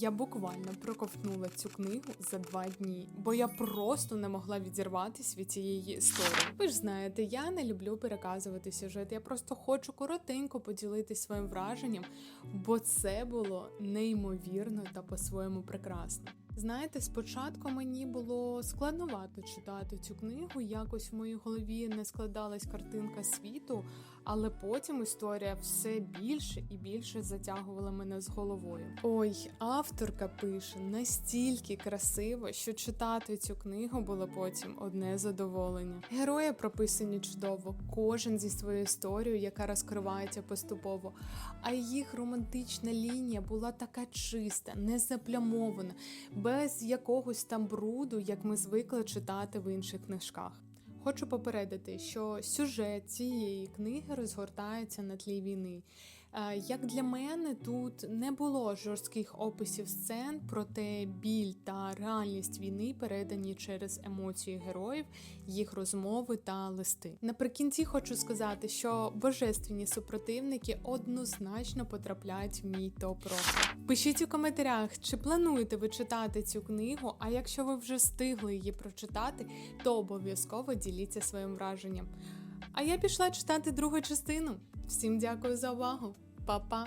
Я буквально проковтнула цю книгу за два дні, бо я просто не могла відірватися від цієї історії. Ви ж знаєте, я не люблю переказувати сюжет. Я просто хочу коротенько поділитися своїм враженням, бо це було неймовірно та по-своєму прекрасно. Знаєте, спочатку мені було складновато читати цю книгу, якось в моїй голові не складалась картинка світу, але потім історія все більше і більше затягувала мене з головою. Ой, авторка пише настільки красиво, що читати цю книгу було потім одне задоволення. Герої прописані чудово, кожен зі своєю історією, яка розкривається поступово. А їх романтична лінія була така чиста, не заплямована, без якогось там бруду, як ми звикли читати в інших книжках. Хочу попередити, що сюжет цієї книги розгортається на тлі війни. Е, Як для мене, тут не було жорстких описів сцен, проте біль та реальність війни передані через емоції героїв, їх розмови та листи. Наприкінці хочу сказати, що божественні супротивники однозначно потрапляють в мій топ року. Пишіть у коментарях, чи плануєте ви читати цю книгу, а якщо ви вже встигли її прочитати, то обов'язково діліться своїм враженням. А я пішла читати другу частину. Всім дякую за увагу. Па-па!